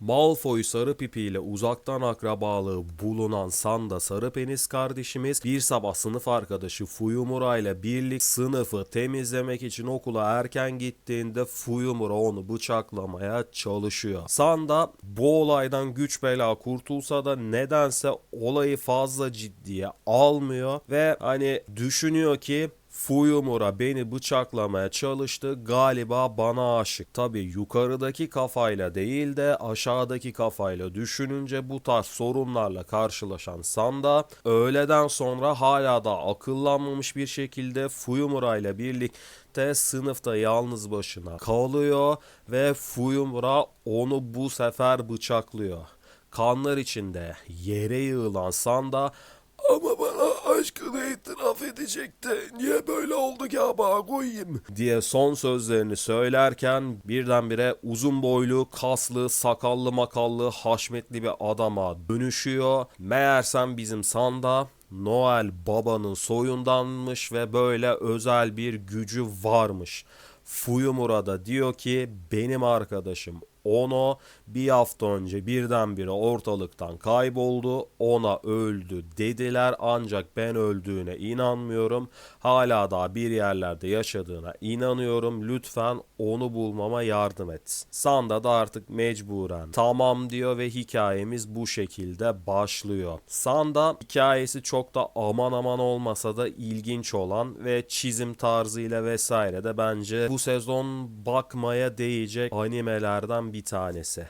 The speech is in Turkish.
Malfoy sarı pipiyle uzaktan akrabalığı bulunan Sanda sarı penis kardeşimiz bir sabah sınıf arkadaşı Fuyumura ile birlik sınıfı temizlemek için okula erken gittiğinde Fuyumura onu bıçaklamaya çalışıyor. Sanda bu olaydan güç bela kurtulsa da nedense olayı fazla ciddiye almıyor ve hani düşünüyor ki Fuyumura beni bıçaklamaya çalıştı galiba bana aşık. Tabi yukarıdaki kafayla değil de aşağıdaki kafayla düşününce bu tarz sorunlarla karşılaşan Sanda öğleden sonra hala da akıllanmamış bir şekilde Fuyumura ile birlikte sınıfta yalnız başına kalıyor ve Fuyumura onu bu sefer bıçaklıyor. Kanlar içinde yere yığılan Sanda ama aşkını itiraf edecekti. Niye böyle oldu ki ama koyayım? Diye son sözlerini söylerken birdenbire uzun boylu, kaslı, sakallı makallı, haşmetli bir adama dönüşüyor. Meğersem bizim Sanda Noel babanın soyundanmış ve böyle özel bir gücü varmış. Fuyumura da diyor ki benim arkadaşım Ono bir hafta önce birdenbire ortalıktan kayboldu. Ona öldü dediler ancak ben öldüğüne inanmıyorum. Hala daha bir yerlerde yaşadığına inanıyorum. Lütfen onu bulmama yardım et. Sanda da artık mecburen tamam diyor ve hikayemiz bu şekilde başlıyor. Sanda hikayesi çok da aman aman olmasa da ilginç olan ve çizim tarzıyla vesaire de bence bu sezon bakmaya değecek animelerden bir tanesi.